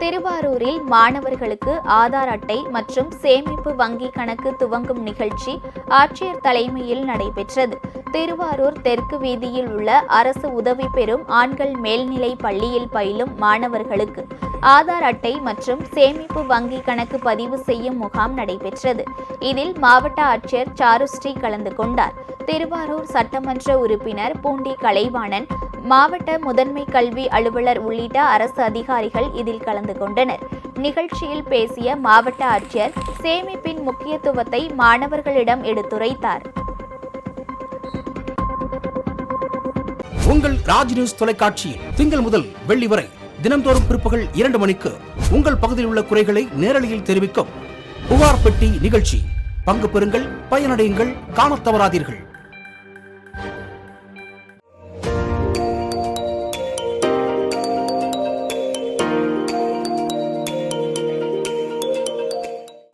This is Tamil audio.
திருவாரூரில் மாணவர்களுக்கு ஆதார் அட்டை மற்றும் சேமிப்பு வங்கி கணக்கு துவங்கும் நிகழ்ச்சி ஆட்சியர் தலைமையில் நடைபெற்றது. திருவாரூர் தெற்கு வீதியில் உள்ள அரசு உதவி பெறும் ஆண்கள் மேல்நிலை பள்ளியில் பயிலும் மாணவர்களுக்கு ஆதார் அட்டை மற்றும் சேமிப்பு வங்கி கணக்கு பதிவு செய்யும் முகாம் நடைபெற்றது. இதில் மாவட்ட ஆட்சியர் சாருஸ்ரீ கலந்து கொண்டார். திருவாரூர் சட்டமன்ற உறுப்பினர் பூண்டி கலைவாணன் மாவட்ட முதன்மை கல்வி அலுவலர் உள்ளிட்ட அரசு அதிகாரிகள் இதில் கலந்து கொண்டனர். நிகழ்ச்சியில் பேசிய மாவட்ட ஆட்சியர் சேமிப்பின் முக்கியத்துவத்தை மாணவர்களிடம் எடுத்துரைத்தார். உங்கள் ராஜ் நியூஸ் தொலைக்காட்சியில் திங்கள் முதல் வெள்ளி வரை தினம்தோறும் பிற்பகல் இரண்டு மணிக்கு உங்கள் பகுதியில் உள்ள குறைகளை நேரலையில் தெரிவிக்கும் புகார் பெட்டி நிகழ்ச்சி. பங்கு பெறுங்கள் பயனடையுங்கள் காணத் தவறாதீர்கள்.